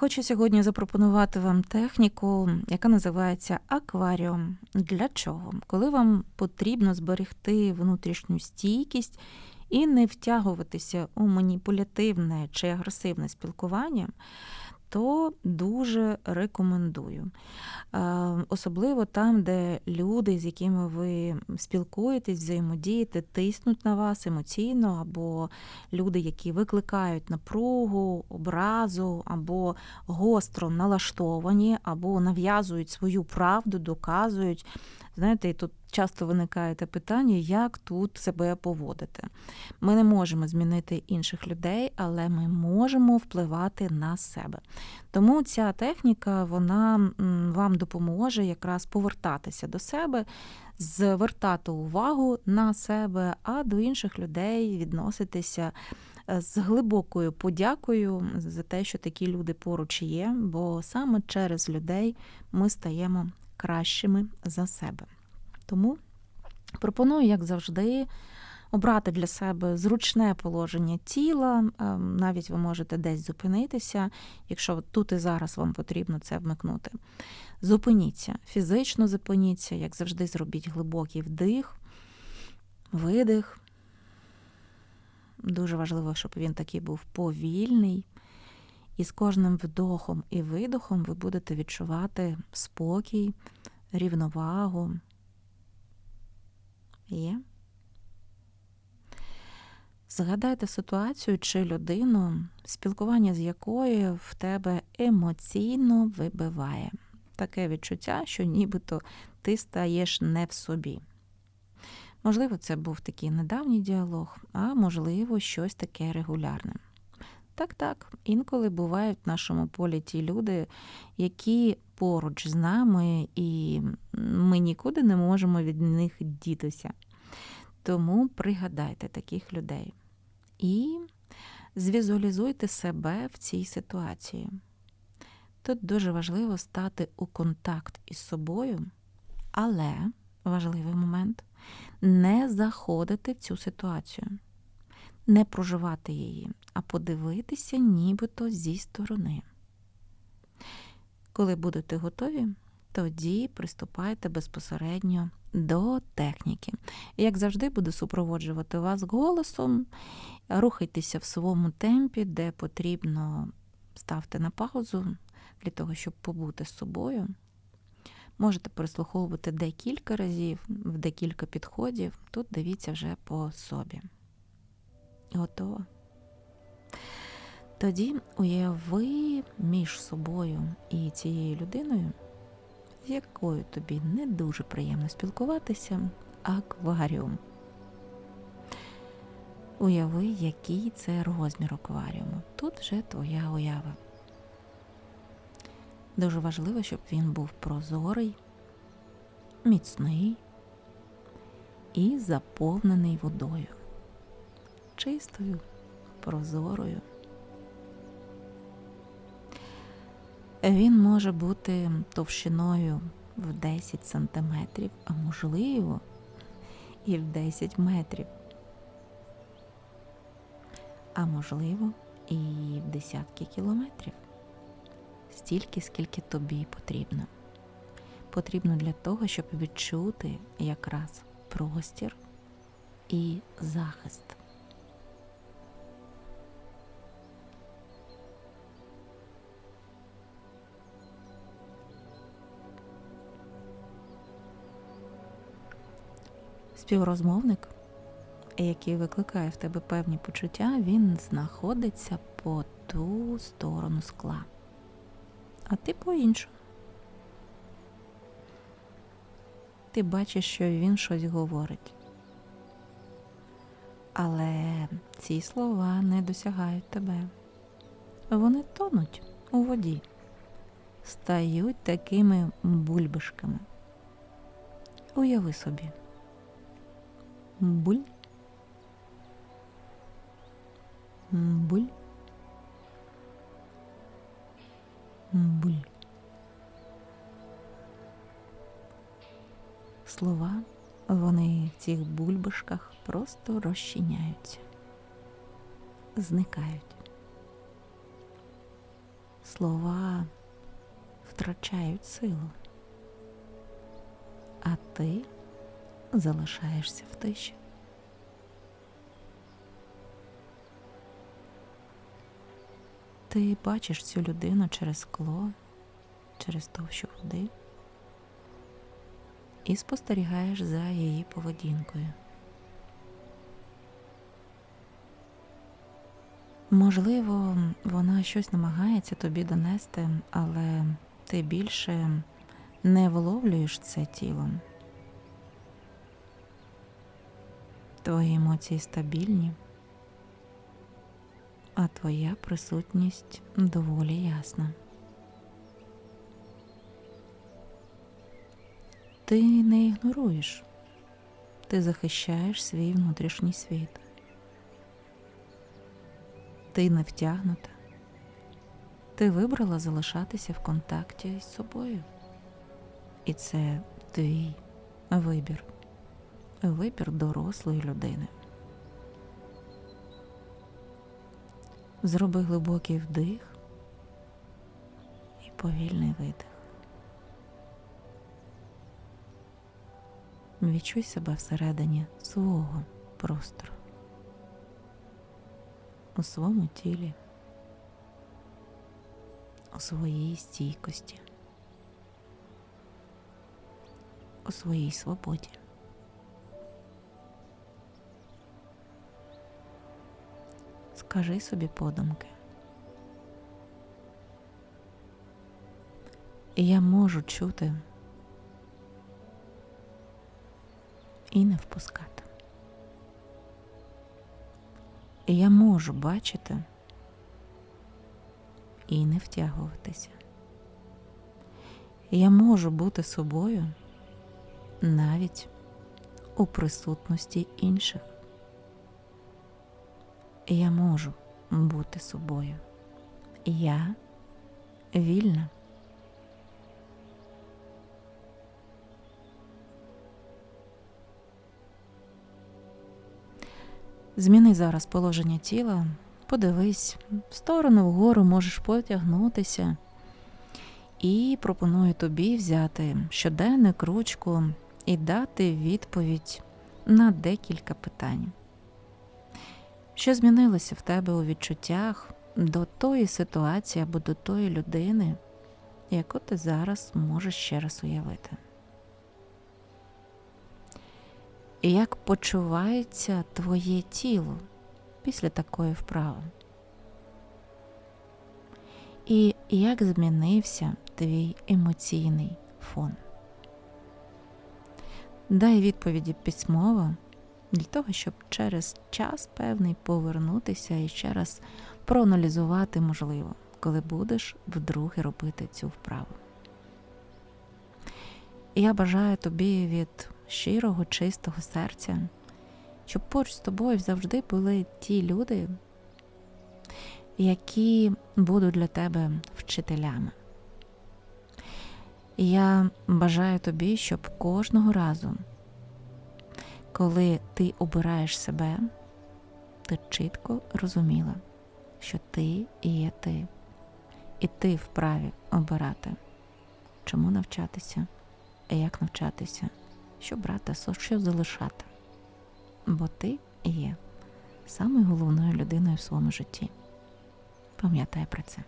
Хочу сьогодні запропонувати вам техніку, яка називається акваріум. Для чого? Коли вам потрібно зберегти внутрішню стійкість і не втягуватися у маніпулятивне чи агресивне спілкування, то дуже рекомендую. Е, Особливо там, де люди, з якими ви спілкуєтесь, взаємодієте, тиснуть на вас емоційно, або люди, які викликають напругу, образу, або гостро налаштовані, або нав'язують свою правду, доказують. Знаєте, тут часто виникає те питання, як тут себе поводити. Ми не можемо змінити інших людей, але ми можемо впливати на себе. Тому ця техніка вона вам допоможе якраз повертатися до себе, звертати увагу на себе, а до інших людей відноситися е, з глибокою подякою за те, що такі люди поруч є, бо саме через людей ми стаємо кращими за себе. Тому пропоную, як завжди, обрати для себе зручне положення тіла. ем, Навіть ви можете десь зупинитися, якщо тут і зараз вам потрібно це вмикнути. Зупиніться, фізично зупиніться, як завжди, зробіть глибокий вдих, видих. Дуже важливо, щоб він такий був повільний. І з кожним вдохом і видохом ви будете відчувати спокій, рівновагу. Є. Згадайте ситуацію чи людину, спілкування з якою в тебе емоційно вибиває. Таке відчуття, що нібито ти стаєш не в собі. Можливо, це був такий недавній діалог, а можливо, щось таке регулярне. Так, так, інколи бувають в нашому полі ті люди, які поруч з нами, і ми нікуди не можемо від них дітися. Тому пригадайте таких людей і звізуалізуйте себе в цій ситуації. Тут дуже важливо стати у контакт із собою, але важливий момент не заходити в цю ситуацію, не проживати її, а подивитися нібито зі сторони. Коли будете готові, тоді приступайте безпосередньо до техніки. Як завжди, буду супроводжувати вас голосом, рухайтеся в своєму темпі, де потрібно ставте на паузу для того, щоб побути з собою. Можете переслуховувати декілька разів, в декілька підходів. Тут дивіться вже по собі. Готово. Тоді уяви між собою і цією людиною, з якою тобі не дуже приємно спілкуватися, акваріум. Уяви, який це розмір акваріуму. Тут вже твоя уява. Дуже важливо, щоб він був прозорий, міцний і заповнений водою. Чистою, прозорою. Він може бути товщиною в 10 сантиметрів, а можливо, і в 10 метрів. А можливо, і в десятки кілометрів. Стільки, скільки тобі потрібно. Потрібно для того, щоб відчути якраз простір і захист. Співрозмовник, який викликає в тебе певні почуття, він знаходиться по ту сторону скла, а ти по іншу. Ти бачиш, що він щось говорить. Але ці слова не досягають тебе. Вони тонуть у воді, стають такими бульбашками. Уяви собі. Буль. Буль. Буль. Слова, вони в цих бульбашках просто розчиняються, зникають. слова втрачають силу, а ти залишаєшся в тиші. Ти бачиш цю людину через скло, через товщу води і спостерігаєш за її поведінкою. Можливо, вона щось намагається тобі донести, але ти більше не вловлюєш це тілом. Твої емоції стабільні, а твоя присутність доволі ясна. Ти не ігноруєш, ти захищаєш свій внутрішній світ. Ти не втягнута. Ти вибрала залишатися в контакті з собою. І це твій вибір, вибір дорослої людини. Зроби глибокий вдих і повільний видих. Відчуй себе всередині свого простору у своєму тілі, у своїй стійкості, у своїй свободі. Скажи собі подумки. Я можу чути і не впускати. Я можу бачити і не втягуватися. Я можу бути собою навіть у присутності інших. Я можу бути собою. Я вільна. Зміни зараз положення тіла, подивись, в сторону вгору можеш потягнутися. І пропоную тобі взяти щоденник, ручку і дати відповідь на декілька питань. Що змінилося в тебе у відчуттях до тої ситуації або до тої людини, яку ти зараз можеш ще раз уявити? І як почувається твоє тіло після такої вправи? І як змінився твій емоційний фон? Дай відповіді письмово для того, щоб через час певний повернутися і ще раз проаналізувати можливо, коли будеш вдруге робити цю вправу. І я бажаю тобі від щирого, чистого серця, щоб поруч з тобою завжди були ті люди, які будуть для тебе вчителями. Я бажаю тобі, щоб кожного разу, коли ти обираєш себе, ти чітко розуміла, що ти є ти, і ти вправі обирати, чому навчатися, і як навчатися, що брати, що залишати. Бо ти є самою головною людиною в своєму житті. Пам'ятай про це.